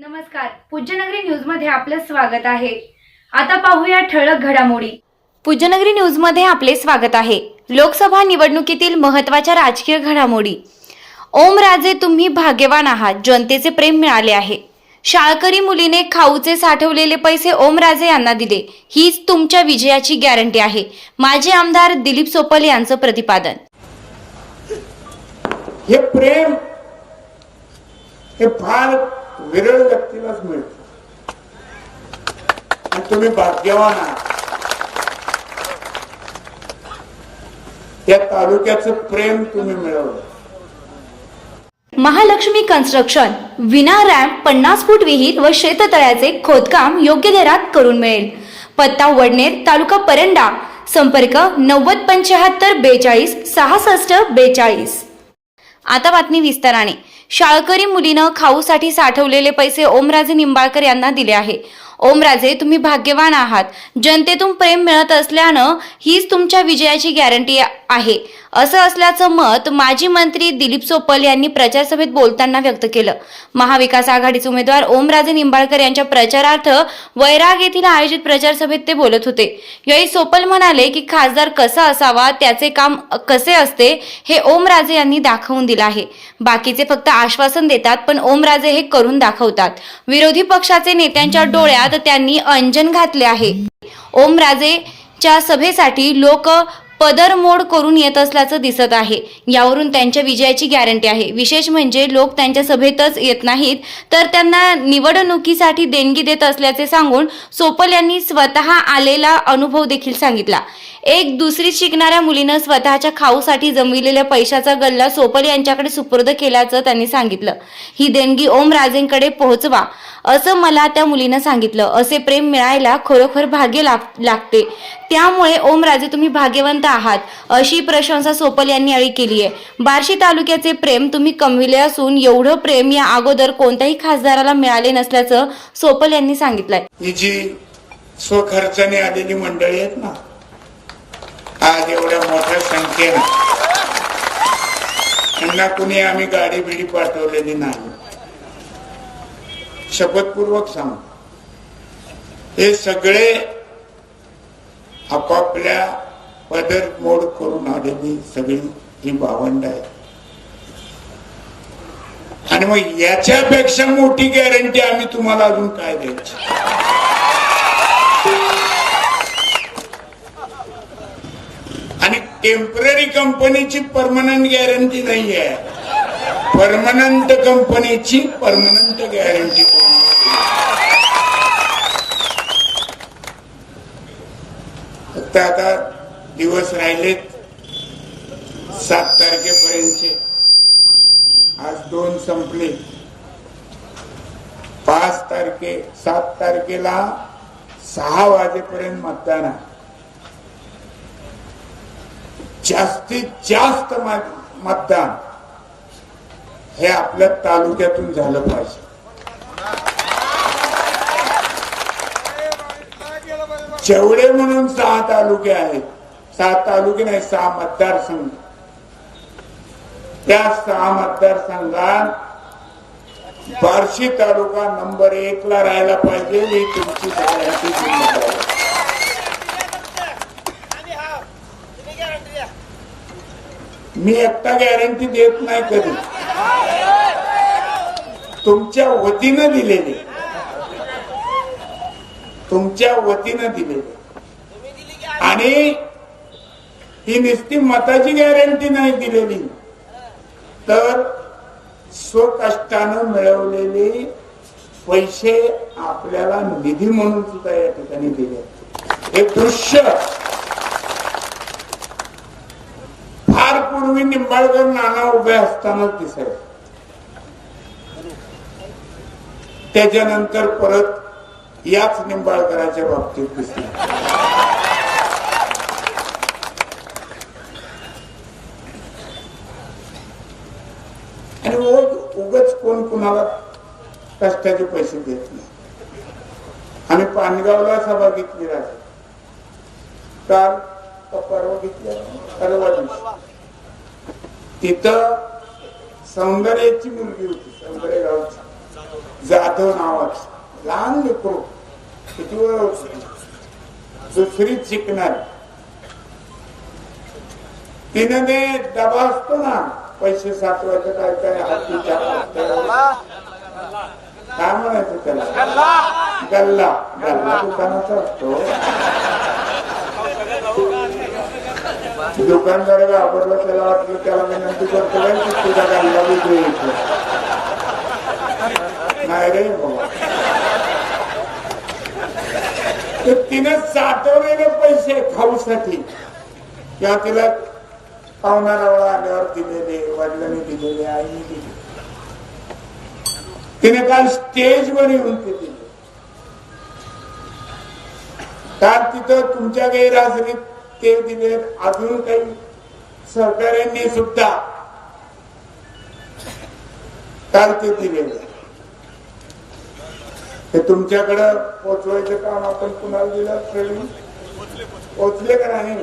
नमस्कार. पूज्यनगरी न्यूजमध्ये आपलं स्वागत आहे. आता पाहूया ठळक घडामोडी. पूज्यनगरी न्यूजमध्ये आपले स्वागत आहे. लोकसभा निवडणुकीतील महत्त्वाच्या राजकीय घडामोडी. ओमराजे तुम्ही भाग्यवान आहात. जनतेचे प्रेम मिळाले आहे. शाळकरी मुलीने खाऊचे साठवलेले पैसे ओमराजे यांना दिले. हीच तुमच्या विजयाची गॅरंटी आहे. माजी आमदार दिलीप सोपल यांचं प्रतिपादन. हे प्रेम हे फार विरळ व्यक्तीलाच मिळत. आणि तुम्ही भाग्यवान आहात. त्या तालुक्याचं प्रेम तुम्ही मिळवलं. महालक्ष्मी कन्स्ट्रक्शन विना रॅम्प पन्नास फूट विहीर व शेततळ्याचे खोदकाम योग्य दरात करून मिळेल. पत्ता वडनेर तालुका परंडा. संपर्क नव्वद पंच्याहत्तर बेचाळीस सहासष्ट बेचाळीस. आता बातमी विस्ताराने. शाळकरी मुलीनं खाऊसाठी साठवलेले पैसे ओमराजे निंबाळकर यांना दिले आहे. ओमराजे तुम्ही भाग्यवान आहात. जनतेतून प्रेम मिळत असल्यानं हीच तुमच्या विजयाची गॅरंटी आहे. असं असल्याचं मत माजी मंत्री दिलीप सोपल यांनी प्रचारसभेत बोलताना व्यक्त केलं. महाविकास आघाडीचे उमेदवार ओमराजे निंबाळकर यांच्या प्रचारार्थ वैराग येथील आयोजित प्रचार सभेत ते बोलत होते. यावेळी सोपल म्हणाले की खासदार कसा असावा त्याचे काम कसे असते हे ओमराजे यांनी दाखवून दिलं आहे. बाकीचे फक्त आश्वासन देतात पण ओमराजे हे करून दाखवतात. विरोधी पक्षाचे नेत्यांच्या डोळ्यात त्यांनी अंजन घातले आहे. ओमराजेच्या सभेसाठी लोक पदरमोड करून येत असल्याचं दिसत आहे. यावरून त्यांच्या विजयाची गॅरंटी आहे. विशेष म्हणजे लोक त्यांच्या सभेतच येत नाहीत तर त्यांना निवडणुकीसाठी देणगी देत असल्याचे सांगून सोपल यांनी स्वतः आलेला अनुभव देखील सांगितला. एक दुसरी शिकणाऱ्या मुलीनं स्वतःच्या खाऊसाठी जमविलेल्या पैशाचा गल्ला सोपल यांच्याकडे सुपूर्द केल्याचं त्यांनी सांगितलं. ही देणगी ओमराजेंकडे पोहोचवा असं मला त्या मुलीनं सांगितलं. असे प्रेम मिळायला खरोखर भाग्य लाग लागते. त्यामुळे ओमराजे तुम्ही भाग्यवंत आहात अशी प्रशंसा सोपल यांनी यावेळी केली आहे बार्शी तालुक्याचे प्रेम तुम्ही कमविले असून एवढं प्रेम या अगोदर कोणत्याही खासदाराला मिळाले नसल्याचं सोपल यांनी सांगितलंय. जी स्वखर्चाने आलेली मंडळी आहेत ना आज एवढ्या मोठ्या संख्येनं. त्यांना कुणी आम्ही गाडी बिडी पाठवलेली नाही. शपथपूर्वक सांगू. हे सगळे आपापल्या पदर मोड करून आलेली सगळी ही भावंड आहे आणि मग याच्यापेक्षा मोठी गॅरंटी आम्ही तुम्हाला अजून काय द्यायची? टेंपररी कंपनीची परमनंट गॅरंटी नाही आहे परमनंट कंपनीची परमनंट गॅरंटी फक्त आता दिवस राहिलेत. सात तारखेपर्यंतचे. आज दोन संपले. पाच तारखे सात तारखेला सहा वाजेपर्यंत मतदान आहे. जास्तीत जास्त मतदान हे आपल्या तालुक्यातून झालं पाहिजे. जेवढे म्हणून सहा तालुके आहेत सहा तालुके नाही सहा मतदारसंघ. त्या सहा मतदारसंघात बार्शी तालुका नंबर एक ला राहायला पाहिजे ही तुमची सगळ्यांची जिम्मेदारी आहे. मी एकटा गॅरंटी देत नाही कधी. तुमच्या वतीनं दिलेली. तुमच्या वतीनं दिलेली. आणि ही नुसती मताची गॅरंटी नाही दिलेली. तर स्वकष्टानं मिळवलेले पैसे आपल्याला निधी म्हणून सुद्धा या ठिकाणी दिले. हे दृश्य फार निंबाळकर नाना उभे असतानाच दिसायचे त्याच्यानंतर परत याच निंबाळकराच्या बाबतीत दिसले. आणि उग- उगाच कोण कुणाला कष्टाचे पैसे देत नाही. आम्ही पानगावला सभा घेतली राहते काल परवा घेतल्या परवा दिवशी. तिथं सौंदर्याची मुलगी होती सौंदर्य गावची. जाधव नावाच. लहान लेकरू. किती वेळ होती? दुसरीच शिकणार तिनं ते डबा असतो ना पैसे साठवायचं काय काय हातीच्या काय म्हणायचं त्याला? गल्ला. गल्ला दुकानाचा असतो. दुकानदाराला घाबरला त्याला वाटलं त्याला विनंती करतो काय की तुझा गल्ला विजय नाही रे बाबा तर तिनं साठवलेले पैसे खाऊसाठी किंवा तिला पाहुणारावळा आल्यावर दिलेले वडिलांनी दिलेले आईने दिले. तिने काल स्टेजवर येऊन ते दिले. काल तिथं तुमच्या गैरहजेरीत ते दिले अजून काही सरकारांनी सुद्धा काल ते दिलेले ते तुमच्याकडं पोचवायचं काम आपण कुणाला दिलं? पोचले पोचले का नाही?